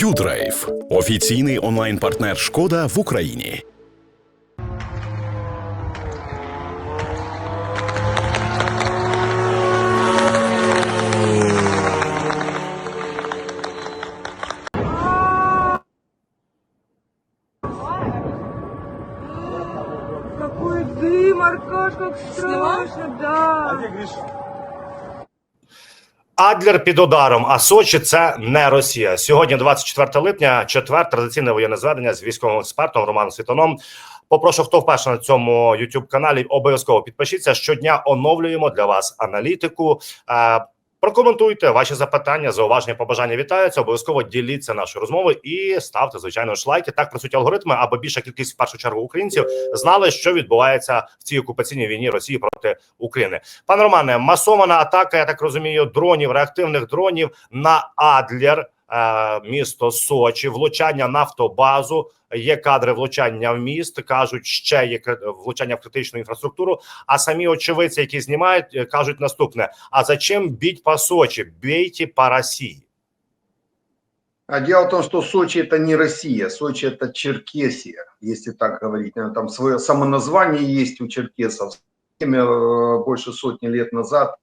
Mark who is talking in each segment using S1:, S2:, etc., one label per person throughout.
S1: Юдрайв офіційний онлайн-партнер Шкода в Україні.
S2: Какой дым, Аркаш, как страшно, да.
S3: Адлер під ударом, а Сочі це не Росія. Сьогодні, 24 липня, четвер, традиційне воєнне зведення з військовим експертом Романом Світоном. Попрошу, хто вперше на цьому youtube каналі, обов'язково підпишіться. Щодня оновлюємо для вас аналітику. Прокоментуйте ваші запитання, зауваження, побажання вітаються. Обов'язково діліться нашою розмовою і ставте звичайно ж лайки. Так працюють алгоритми, аби більша кількість в першу чергу українців знали, що відбувається в цій окупаційній війні Росії проти України. Пане Романе, масована атака, я так розумію, дронів, реактивних дронів на Адлер, місто Сочі, влучання в нафтобазу. Є кадри влучання в міст, кажуть, ще є кри- влучання в критичну інфраструктуру. А самі очевидці, які знімають, е, кажуть наступне: а зачем бить по Сочі? Бейте по Росії.
S4: А дело в том, что Сочи это не Россия, Сочи это Черкесия, если так говорить. Наверное, Там свое самоназвание есть у черкесов. Время, э, Больше сотни лет назад э,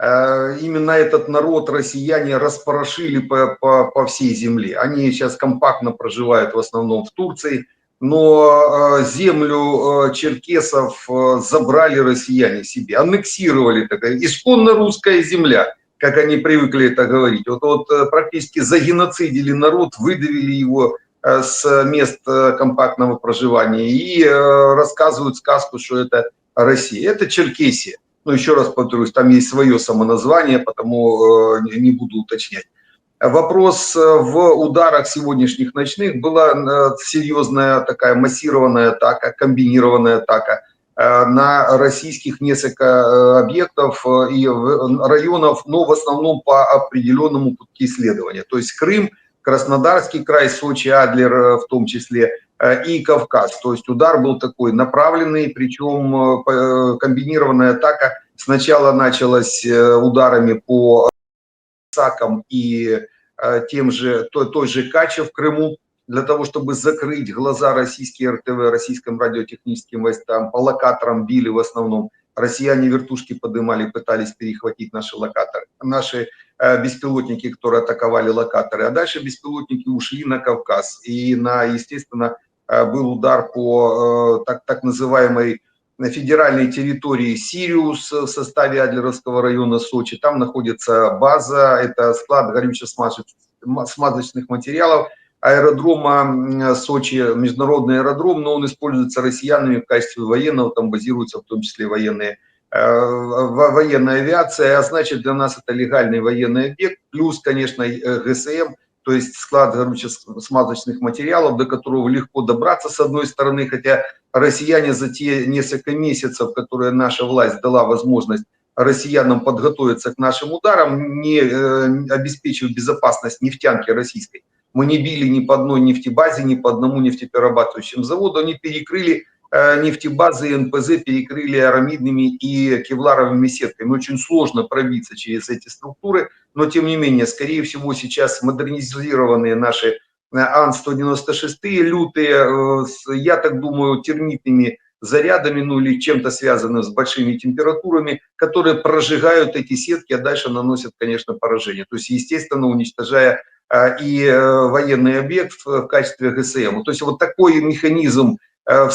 S4: именно этот народ россияне распорошили по, по, по всей земле. Они сейчас компактно проживают в основном в Турции, но э, землю э, черкесов э, забрали россияне себе, аннексировали такая исконно русская земля как они привыкли это говорить. Вот, вот э, практически загеноцидили народ, выдавили его э, с мест э, компактного проживания и э, рассказывают сказку, что это Россия. Это Черкесия. Ну, еще раз повторюсь, там есть свое самоназвание, потому э, не буду уточнять. Вопрос э, в ударах сегодняшних ночных была э, серьезная такая массированная атака, комбинированная атака на российских несколько объектов и районов, но в основном по определенному пути исследования. То есть Крым, Краснодарский край, Сочи, Адлер э, в том числе э, и Кавказ. То есть удар был такой направленный, причем э, комбинированная атака сначала началась ударами по САКам и тем же, той, той же Каче в Крыму, для того, чтобы закрыть глаза российские РТВ, российским радиотехническим войскам, по локаторам били в основном. Россияне вертушки поднимали, пытались перехватить наши локаторы, наши беспилотники, которые атаковали локаторы. А дальше беспилотники ушли на Кавказ. И, на, естественно, э, был удар по э, так, так называемой на федеральной территории Сириус в составе Адлеровского района Сочи. Там находится база, это склад горюче-смазочных материалов аэродрома Сочи, международный аэродром, но он используется россиянами в качестве военного, там базируются в том числе военные э, во- военная авиация, а значит для нас это легальный военный объект, плюс, конечно, э, ГСМ, то есть склад горюче-смазочных материалов, до которого легко добраться с одной стороны, хотя россияне за те несколько месяцев, которые наша власть дала возможность россиянам подготовиться к нашим ударам, не э, обеспечив безопасность нефтянки российской. Мы не били ни по одной нефтебазе, ни по одному нефтеперерабатывающему заводу. Они перекрыли э, нефтебазы и НПЗ, перекрыли арамидными и кевларовыми сетками. Очень сложно пробиться через эти структуры, но тем не менее, скорее всего, сейчас модернизированные наши э, Ан-196 лютые, э, я так думаю, термитными зарядами, ну или чем-то связанным с большими температурами, которые прожигают эти сетки, а дальше наносят, конечно, поражение. То есть, естественно, уничтожая э, и э, военный объект в качестве ГСМ. То есть вот такой механизм э,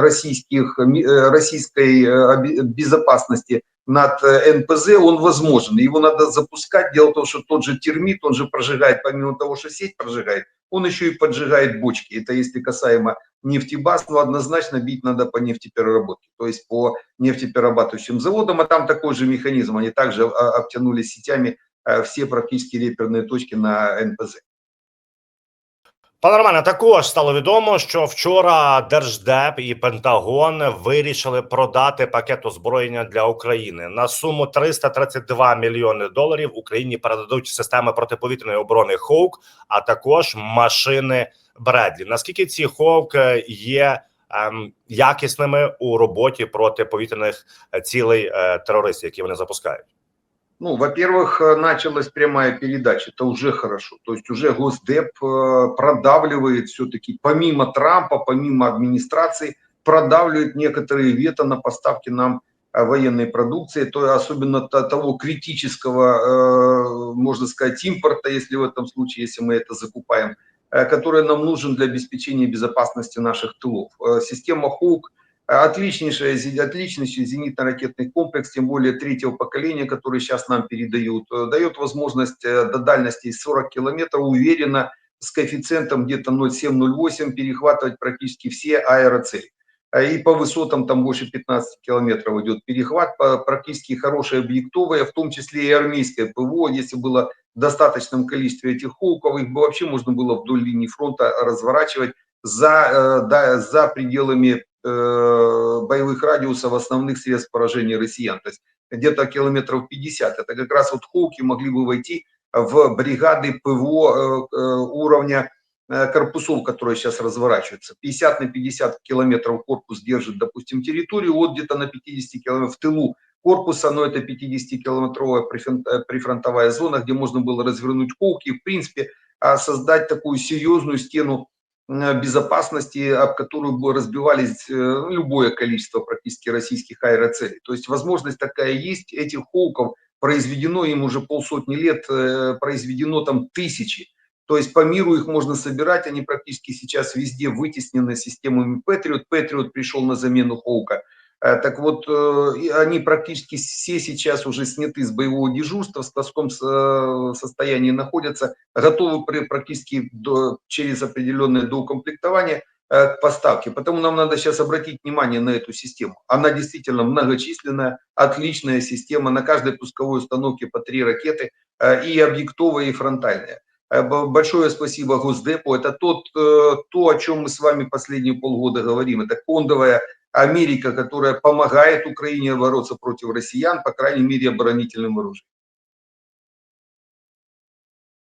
S4: российских, ми- э, российской э, оби- безопасности над э, НПЗ, он возможен. Его надо запускать. Дело в том, что тот же термит, он же прожигает, помимо того, что сеть прожигает, он еще и поджигает бочки. Это если касаемо нефтебаз, но однозначно бить надо по нефтепереработке, то есть по нефтеперерабатывающим заводам, а там такой же механизм. Они также а, обтянули сетями э, все практически реперные точки на НПЗ.
S3: Пане Романе, також стало відомо, що вчора Держдеп і Пентагон вирішили продати пакет озброєння для України на суму 332 мільйони доларів. Україні передадуть системи протиповітряної оборони Хоук, а також машини Бредлі. Наскільки ці Хоук є ем, якісними у роботі проти повітряних цілей е, терористів, які вони запускають?
S4: Ну, во-первых, э, началась прямая передача, это уже хорошо. То есть уже Госдеп э, продавливает все-таки, помимо Трампа, помимо администрации, продавливает некоторые вето на поставки нам э, военной продукции, то особенно то- того критического, можно сказать, импорта, если в этом случае, если мы это закупаем, который нам нужен для обеспечения безопасности наших тылов. Система ХУК отличнейшая, зи- отличнейший зенитно-ракетный комплекс, тем более третьего поколения, который сейчас нам передают, э, дает возможность э, до дальности 40 километров уверенно с коэффициентом где-то 0,7-0,8 перехватывать практически все аэроцели. А И по высотам там больше 15 километров идет перехват, практически хорошие объектовые, в том числе и армейское ПВО, если было в достаточном количестве этих хоуков, их бы вообще можно было вдоль линии фронта разворачивать за, э, да, за пределами боевых радиусов основных средств поражения россиян. То есть где-то километров 50. Это как раз вот Хоуки могли бы войти в бригады ПВО э, э, уровня э, корпусов, которые сейчас разворачиваются. 50 на 50 километров корпус держит, допустим, территорию, вот где-то на 50 километров в тылу корпуса, но это 50-километровая прифрон- э, прифронтовая зона, где можно было развернуть Хоуки в принципе, а, создать такую серьезную стену э, безопасности, об которую бы разбивались э, любое количество практически российских аэроцелей. То есть возможность такая есть. Этих хоуков произведено им уже полсотни лет, э, произведено там тысячи. То есть по миру их можно собирать, они практически сейчас везде вытеснены системами Patriot. Patriot пришел на замену Хоука. Э, Так вот, э, они практически все сейчас уже сняты с боевого дежурства, в складском э, состоянии находятся, готовы практически до- через определенное доукомплектование э, к поставке. Потому нам надо сейчас обратить внимание на эту систему. Она действительно многочисленная, отличная система. На каждой пусковой установке по три ракеты, и объектовая, и фронтальная. Большое спасибо Госдепу. Это тот, то, о чем мы с вами последние полгода говорим. Это кондовая Америка, которая помогает Украине бороться против россиян, по крайней мере, оборонительным оружием.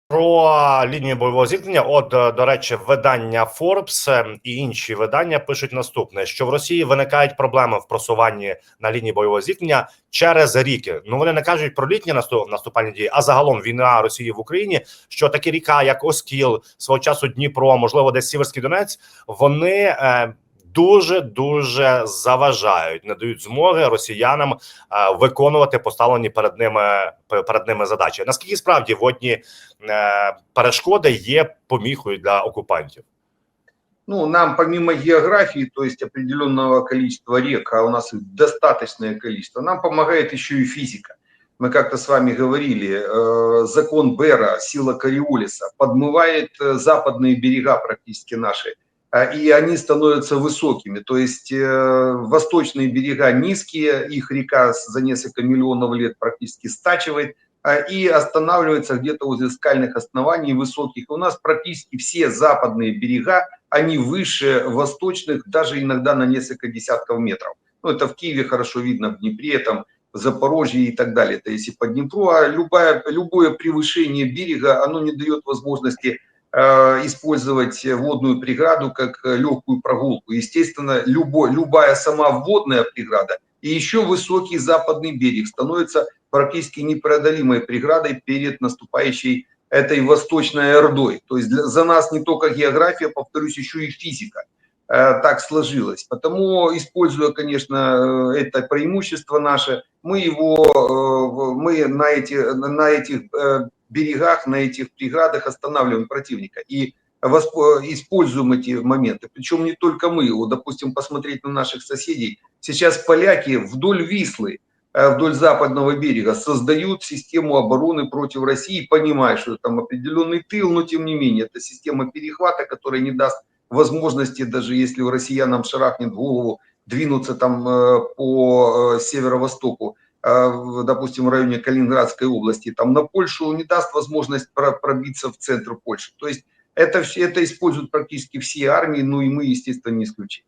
S3: Про лінію бойового зіткнення, от е, до речі, видання Forbes е, і інші видання пишуть наступне: що в Росії виникають проблеми в просуванні на лінії бойового зіткнення через ріки. Ну вони не кажуть про літні наступальні дії, а загалом війна Росії в Україні. Що такі ріка, як Оскіл, свого часу Дніпро, можливо, десь Сіверський Донець, вони Е, Дуже дуже заважають, не дають змоги росіянам е, виконувати поставлені перед ними перед ними задачі. Наскільки справді водні е, перешкоди є поміхою для окупантів?
S4: Ну, нам помимо географии, то есть определенного количества рек, а у нас их достаточное количество, нам помогает еще и физика. Мы как-то с вами говорили, э, закон Бера, сила Кориолиса подмывает э, западные берега практически наши, а, и они становятся высокими. То есть э, восточные берега низкие, их река за несколько миллионов лет практически стачивает, а, и останавливается где-то возле скальных оснований высоких. У нас практически все западные берега, они выше восточных, даже иногда на несколько десятков метров. Ну, это в Киеве хорошо видно, в Днепре, там, в Запорожье и так далее. Это если по Днепру, а любое, любое превышение берега, оно не дает возможности использовать водную преграду как э, легкую прогулку. Естественно, любой, любая сама водная преграда и еще высокий западный берег становится практически непреодолимой преградой перед наступающей этой восточной ордой. То есть для- за нас не только география, повторюсь, еще и физика э, так сложилось. Потому, используя, конечно, э, это преимущество наше, мы его, э, мы на, эти, на этих э, берегах, на этих преградах останавливаем противника и используем эти моменты. Причем не только мы, вот, допустим, посмотреть на наших соседей. Сейчас поляки вдоль Вислы, э, вдоль западного берега создают систему обороны против России, понимая, что там определенный тыл, но тем не менее, это система перехвата, которая не даст возможности, даже если у россиянам шарахнет голову, двинуться там э, по э, северо-востоку, в, допустим, в районе Калининградской области, там на Польшу не даст возможность про- пробиться в центр Польши. То есть это, все- это используют практически все армии, ну и мы, естественно, не исключение.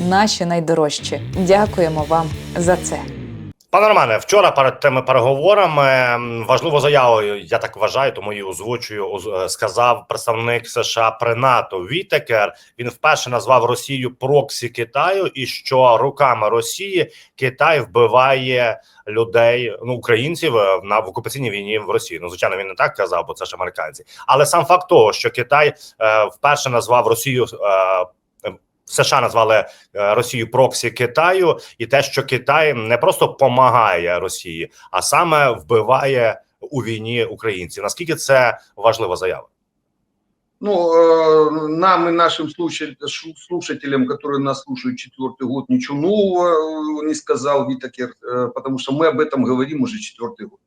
S5: наші найдорожчі. Дякуємо вам за це.
S3: Пане Романе, вчора перед тими переговорами важливу заяву, я так вважаю, тому її озвучую. оз- е, Сказав представник США при НАТО Вітекер. Він вперше назвав Росію проксі Китаю, і що руками Росії Китай вбиває людей, ну українців е, на в окупаційній війні в Росії. Ну звичайно, він не так казав, бо це ж американці. Але сам факт того, що Китай е, вперше назвав Росію. Е, США назвали е, Росію проксі Китаю, і те, що Китай не просто допомагає Росії, а саме вбиває у війні українців. Наскільки це важлива заява?
S4: Ну, э, нам и нашим слушатель- шу- слушателям, которые нас слушают четвертый год, ничего нового э, не сказал Витакер, э, потому что мы об этом говорим уже четвертый год.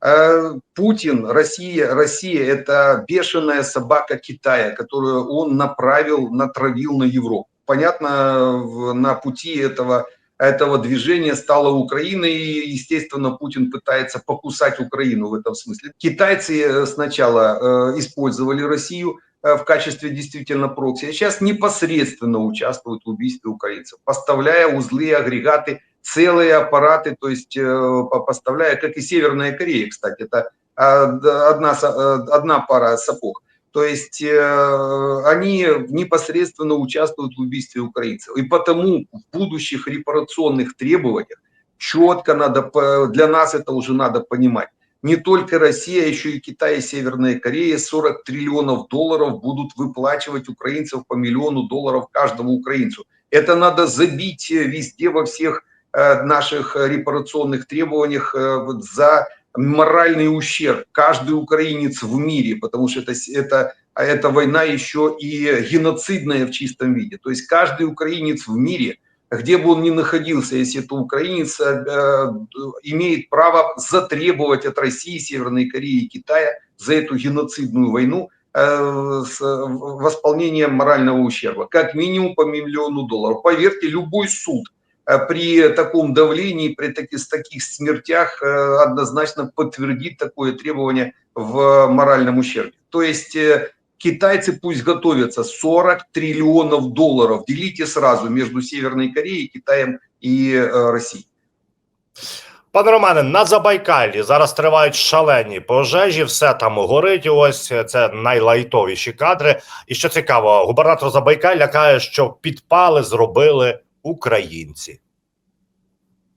S4: Э, Путин, Россия, Россия – это бешеная собака Китая, которую он направил, натравил на Европу. Понятно, на пути этого, этого движения стала Украина, и, естественно, Путин пытается покусать Украину в этом смысле. Китайцы э, сначала э, использовали Россию э, в качестве действительно прокси, а сейчас непосредственно участвуют в убийстве украинцев, поставляя узлы, агрегаты, целые аппараты, то есть по- поставляя, как и Северная Корея, кстати, это одна, одна пара сапог. То есть э, они непосредственно участвуют в убийстве украинцев. И потому в будущих репарационных требованиях четко надо, для нас это уже надо понимать. Не только Россия, а еще и Китай и Северная Корея 40 триллионов долларов будут выплачивать украинцев по миллиону долларов каждому украинцу. Это надо забить э, везде во всех э, наших репарационных требованиях э, за моральный ущерб каждый украинец в мире, потому что это, это, а эта война еще и геноцидная в чистом виде. То есть каждый украинец в мире, где бы он ни находился, если это украинец, э, э, имеет право затребовать от России, Северной Кореи и Китая за эту геноцидную войну э, с восполнением морального ущерба. Как минимум по миллиону долларов. Поверьте, любой суд при таком давлении, при таки, с таких смертях э, однозначно подтвердит такое требование в моральном ущербе. То есть э, китайцы пусть готовятся 40 триллионов долларов. Делите сразу между Северной Кореей, Китаем и э, Россией.
S3: Пане Романе, на Забайкалі зараз тривають шалені пожежі, все там горить. Ось це найлайтовіші кадри. І що цікаво, губернатор Забайкалля каже, що підпали зробили українці.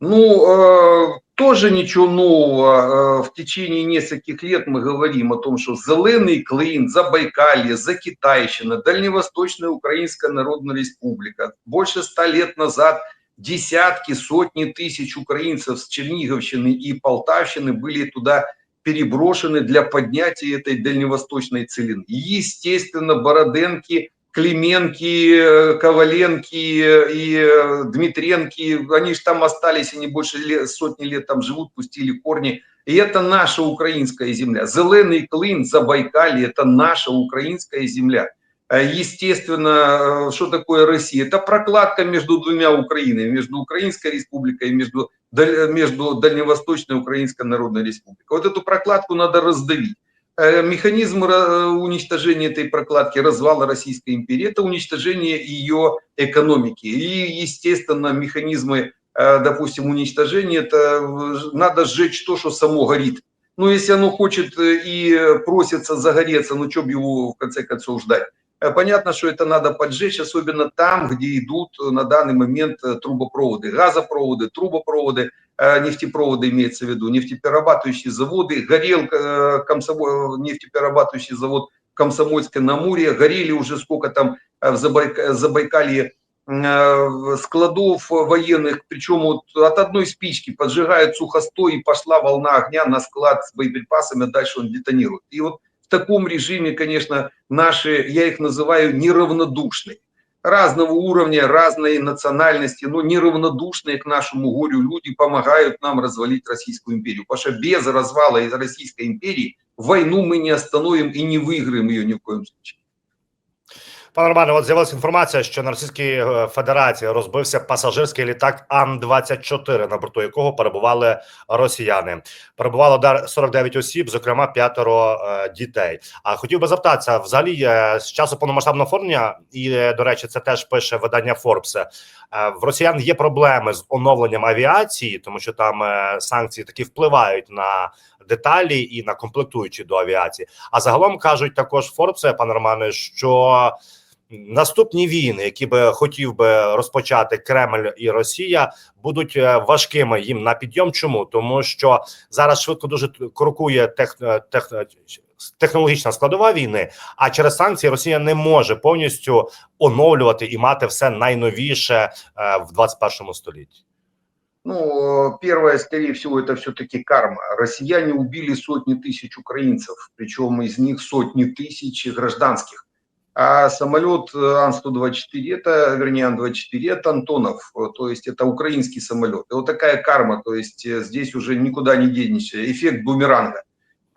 S4: Ну, э, тоже ничего нового. Э, в течение нескольких лет мы говорим о том, что Зеленый Клин, Забайкалье, Закитайщина, Дальневосточная Украинская Народная Республика. Больше ста лет назад десятки, сотни тысяч украинцев с Черниговщины и Полтавщины были туда переброшены для поднятия этой дальневосточной целины. Естественно, Бороденки, Клименки, Коваленки и э, Дмитренки, они же там остались, они больше лет, сотни лет там живут, пустили корни. И это наша украинская земля. Зеленый клин, Забайкалье, это наша украинская земля. Э, Естественно, э, что такое Россия? Это прокладка между двумя Украинами, между Украинской республикой и между, между Дальневосточной Украинской Народной Республикой. Вот эту прокладку надо раздавить. Э, Механизм ра- уничтожения этой прокладки, развала Российской империи, это уничтожение ее экономики. И, естественно, механизмы, э, допустим, уничтожения, это э, надо сжечь то, что само горит. Ну, если оно хочет э, и просится загореться, ну, что бы его, в конце концов, ждать? Э, Понятно, что это надо поджечь, особенно там, где идут э, на данный момент э, трубопроводы, газопроводы, трубопроводы, нефтепроводы имеется в виду, нефтеперерабатывающие заводы, горел комсомол, нефтеперерабатывающий завод Комсомольское на Амуре, горели уже сколько там в Забайка- Забайкалье складов военных, причем вот от одной спички поджигают сухостой и пошла волна огня на склад с боеприпасами, а дальше он детонирует. И вот в таком режиме, конечно, наши, я их называю неравнодушные, разного уровня, разной национальности, но неравнодушные к нашему горю люди помогают нам развалить Российскую империю. Потому что без развала из Российской империи войну мы не остановим и не выиграем ее ни в коем случае.
S3: Пане Романе, от з'явилася інформація, що на Російській е, Федерації розбився пасажирський літак Ан-24, на борту якого перебували росіяни. Перебувало дар- 49 осіб, зокрема п'ятеро е, дітей. А хотів би запитатися, взагалі е, з часу повномасштабного вторгнення, і до речі, це теж пише видання Форбс. е, В росіян є проблеми з оновленням авіації, тому що там санкції такі впливають на деталі і на комплектуючі до авіації. А загалом кажуть також Форбс, пане Романе, що наступні війни, які би хотів би розпочати Кремль і Росія, будуть е, важкими їм на підйом. Чому тому, що зараз швидко дуже крокує тех, тех, технологічна складова війни, а через санкції Росія не може повністю оновлювати і мати все найновіше е, в 21 столітті.
S4: Ну, первое, скорее всего, это все-таки карма. Россияне убили сотни тысяч украинцев, причем из них сотни тысяч гражданских. А самолет э, Ан-124, это, вернее, Ан-24, это Антонов, э, то есть это украинский самолет. И вот такая карма, то есть э, здесь уже никуда не денешься, эффект бумеранга.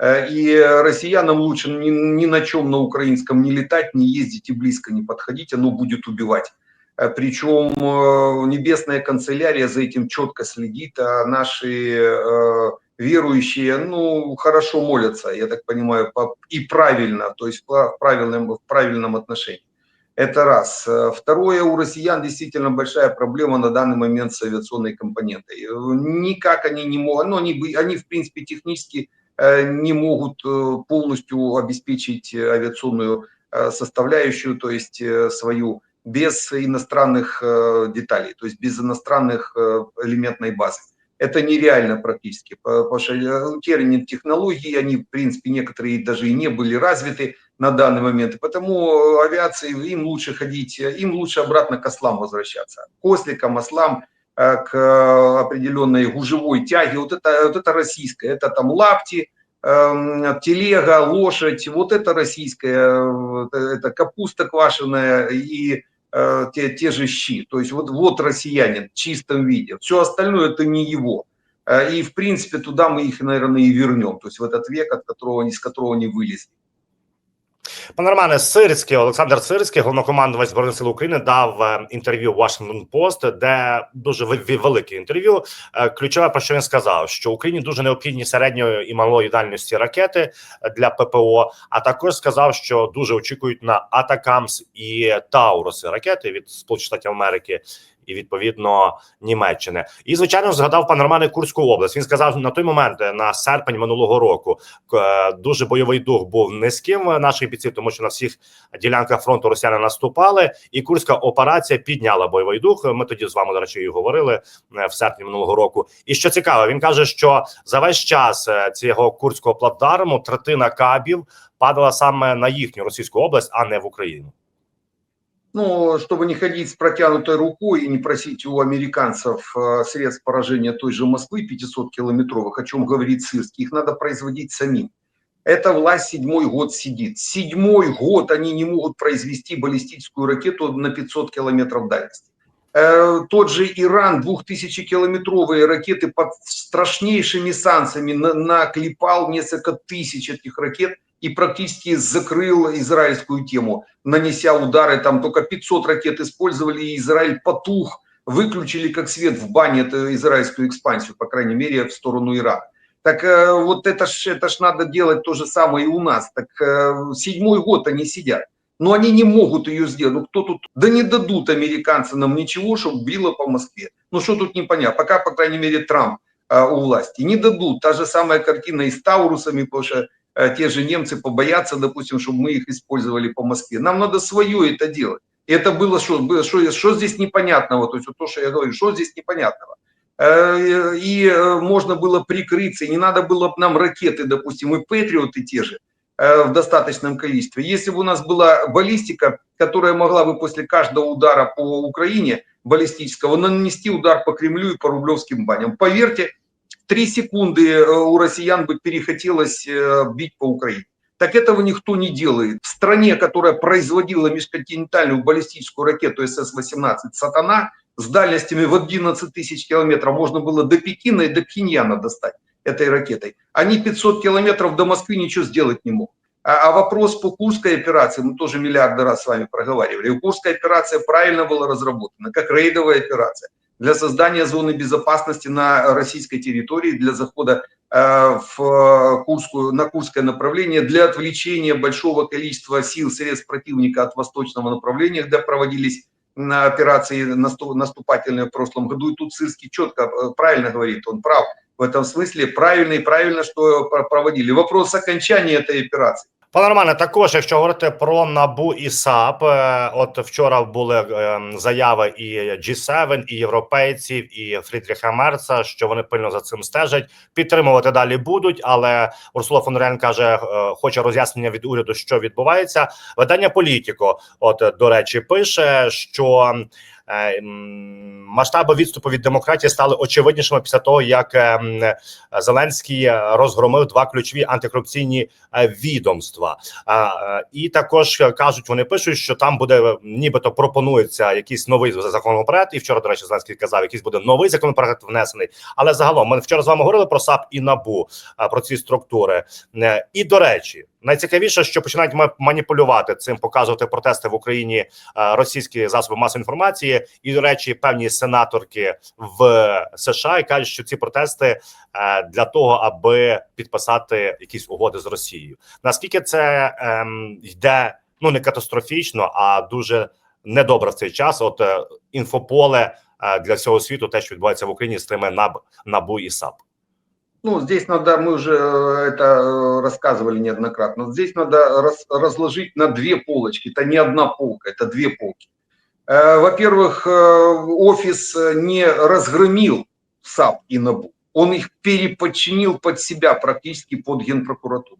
S4: И россиянам лучше ни, ни на чем на украинском не летать, не ездить и близко не подходить, оно будет убивать. Причем небесная канцелярия за этим четко следит, а наши верующие, ну, хорошо молятся, я так понимаю, по- и правильно, то есть в правильном, в правильном отношении. Это раз. Э, Второе, у россиян действительно большая проблема на данный момент с авиационной компонентой. Э, Никак они не могут, ну, они, они в принципе технически э, не могут полностью обеспечить авиационную составляющую, то есть свою без иностранных деталей, то есть без иностранных элементной базы. Это нереально практически, по- потому что термин технологии, они в принципе некоторые даже и не были развиты на данный момент, и потому авиации им лучше ходить, им лучше обратно к ослам возвращаться, к осликам, ослам, э, к определенной гужевой тяге, вот это, вот это российское, это там лапти, эм, телега, лошадь, вот это российское, э, это капуста квашеная и э, те, те же щи. То есть вот, вот россиянин в чистом виде. Все остальное это не его. Э, И в принципе туда мы их, наверное, и вернем. То есть в этот век, от которого, с которого они вылезли.
S3: Пане Романе, Сирський Олександр Сирський, головнокомандувач збройних сил України, дав е, інтерв'ю Washington Post, де дуже велике інтерв'ю. Е, Ключове про що він сказав, що Україні дуже необхідні середньої і малої дальності ракети для ППО. А також сказав, що дуже очікують на Атакамс і Тауруси ракети від Сполучених Штатів Америки. І відповідно Німеччини, і звичайно згадав пан Романе Курську область. Він сказав на той момент, на серпень минулого року, е, дуже бойовий дух був низьким наших бійців, тому що на всіх ділянках фронту росіяни наступали, і курська операція підняла бойовий дух. Ми тоді з вами до речі і говорили е, в серпні минулого року. І що цікаво, він каже, що за весь час е, цього курського плацдарму третина кабів падала саме на їхню російську область, а не в Україну.
S4: Ну, чтобы не ходить с протянутой рукой и не просить у американцев э, средств поражения той же Москвы 500-километровых, о чем говорит Сырский, их надо производить самим. Эта власть седьмой год сидит. Седьмой год они не могут произвести баллистическую ракету на 500 километров дальности. Э, Тот же Иран 2000-километровые ракеты под страшнейшими санкциями на- наклепал несколько тысяч этих ракет и практически закрыл израильскую тему, нанеся удары. Там только 500 ракет использовали, и Израиль потух, выключили как свет в бане эту израильскую экспансию, по крайней мере, в сторону Ирана. Так э, вот это ж, это ж надо делать то же самое и у нас. Так э, седьмой год они сидят. Но они не могут ее сделать. Ну кто тут? Да не дадут американцы нам ничего, чтобы било по Москве. Ну что тут непонятно. Пока, по крайней мере, Трамп э, у власти. Не дадут. Та же самая картина и с Таурусами, потому что э, те же немцы побоятся, допустим, чтобы мы их использовали по Москве. Нам надо свое это делать. И это было что? Было, что, что здесь непонятного? То есть вот то, что я говорю, что здесь непонятного? Э, И э, можно было прикрыться, и не надо было бы нам ракеты, допустим, и Патриоты те же в достаточном количестве. Если бы у нас была баллистика, которая могла бы после каждого удара по Украине баллистического нанести удар по Кремлю и по рублевским баням. Поверьте, три секунды э, у россиян бы перехотелось э, бить по Украине. Так этого никто не делает. В стране, которая производила межконтинентальную баллистическую ракету СС-18 «Сатана» с дальностями в 11 тысяч километров, можно было до Пекина и до Пхеньяна достать этой ракетой. Они 500 километров до Москвы ничего сделать не могут. А, а вопрос по Курской операции, мы тоже миллиарды раз с вами проговаривали. Курская операция правильно была разработана, как рейдовая операция для создания зоны безопасности на российской территории, для захода э, в Курскую, на Курское направление, для отвлечения большого количества сил, средств противника от восточного направления, где проводились на операции наступательные в прошлом году. И тут Сырский четко, э, правильно говорит, он прав в этом смысле. Правильно и правильно, что проводили. Вопрос окончания этой операции.
S3: Пане Романе, також, якщо говорити про набу і САП, е, от вчора були е, заяви і G7, і європейців, і Фрідріха Мерца, що вони пильно за цим стежать. Підтримувати далі будуть, але Урсула фон Рен каже, е, хоче роз'яснення від уряду, що відбувається. Видання Політіко, от до речі, пише, що масштаби відступу від демократії стали очевиднішими після того, як е, Зеленський розгромив два ключові антикорупційні е, відомства. Е, І також кажуть, вони пишуть, що там буде нібито пропонується якийсь новий законопроект. І вчора, до речі, Зеленський казав, якийсь буде новий законопроект внесений. Але загалом ми вчора з вами говорили про САП і НАБУ про ці структури. Е, І до речі, найцікавіше, що починають маніпулювати цим, показувати протести в Україні е, російські засоби масової інформації, і до речі, певні сенаторки в США і кажуть, що ці протести е, для того, аби підписати якісь угоди з Росією. Наскільки це ем, йде ну не катастрофічно, а дуже недобре в цей час? От е, інфополе е, для всього світу, те, що відбувається в Україні з тими НАБ, НАБУ і САП.
S4: Ну, здесь надо, мы уже э, это э, рассказывали неоднократно, здесь надо раз- разложить на две полочки. Это не одна полка, это две полки. Э, Во-первых, э, офис э, не разгромил САП и НАБУ, он их переподчинил под себя практически под Генпрокуратуру.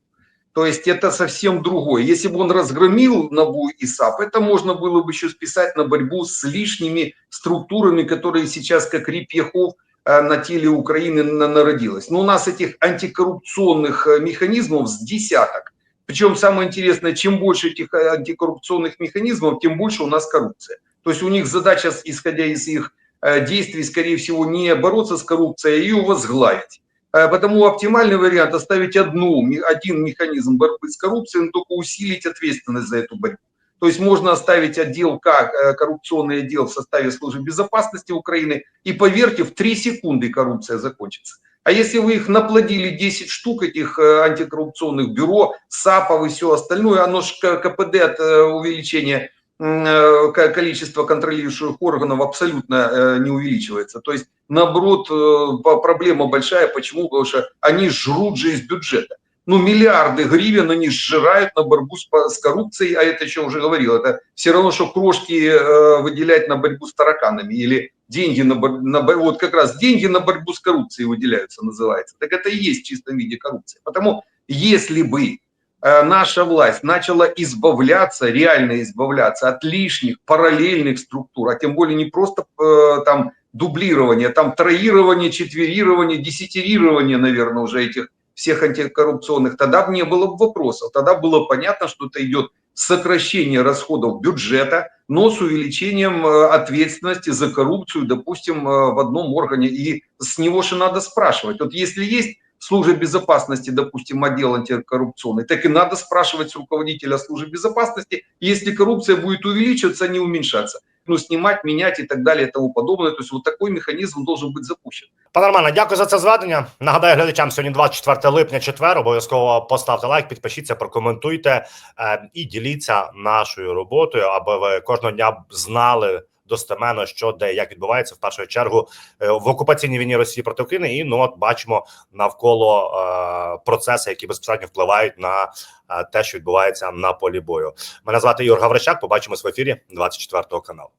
S4: То есть это совсем другое. Если бы он разгромил НАБУ и САП, это можно было бы еще списать на борьбу с лишними структурами, которые сейчас как репьехов э, на теле Украины на- народилось. Но у нас этих антикоррупционных механизмов с десяток. Причем самое интересное, чем больше этих антикоррупционных механизмов, тем больше у нас коррупция. То есть у них задача, исходя из их э, действий, скорее всего, не бороться с коррупцией, а ее возглавить. Э, Потому оптимальный вариант оставить одну, один механизм борьбы с коррупцией, но только усилить ответственность за эту борьбу. То есть можно оставить отдел как э, коррупционный отдел в составе службы безопасности Украины, и поверьте, в 3 секунды коррупция закончится. А если вы их наплодили 10 штук, этих антикоррупционных бюро, САПов и все остальное, оно же КПД от увеличения э, ко- количества контролирующих органов абсолютно э, не увеличивается. То есть, наоборот, э, проблема большая. Почему? Потому что они жрут же из бюджета. Ну, миллиарды гривен они сжирают на борьбу с, коррупцией, а это еще уже говорил, это все равно, что крошки выделять на борьбу с тараканами или деньги на, на вот как раз деньги на борьбу с коррупцией выделяются, называется. Так это и есть в чистом виде коррупция. Потому если бы наша власть начала избавляться, реально избавляться от лишних параллельных структур, а тем более не просто э, там дублирование, там троирование, четверирование, десятерирование, наверное, уже этих всех антикоррупционных, тогда не было бы вопросов. Тогда было понятно, что это идет сокращение расходов бюджета, но с увеличением э, ответственности за коррупцию, допустим, э, в одном органе. И с него же надо спрашивать. Вот если есть в службе безопасности, допустим, отдел антикоррупционный, так и надо спрашивать с руководителя службы безопасности, если коррупция будет увеличиваться, а не уменьшаться. Ну, снимать, менять и так далее и тому подобное. То есть вот такой механизм должен быть запущен.
S3: Пане Романе, дякую за це зведення. Нагадаю глядачам сьогодні 24 липня, четвер. Обов'язково поставте лайк, підпишіться, прокоментуйте е, і діліться нашою роботою, аби ви кожного дня знали достеменно, що де як відбувається в першу чергу е, в окупаційній війні Росії проти України. І ну от бачимо навколо е, процеси, які безпосередньо впливають на е, те, що відбувається на полі бою. Мене звати Юр Гаврищак. Побачимось в ефірі 24 каналу.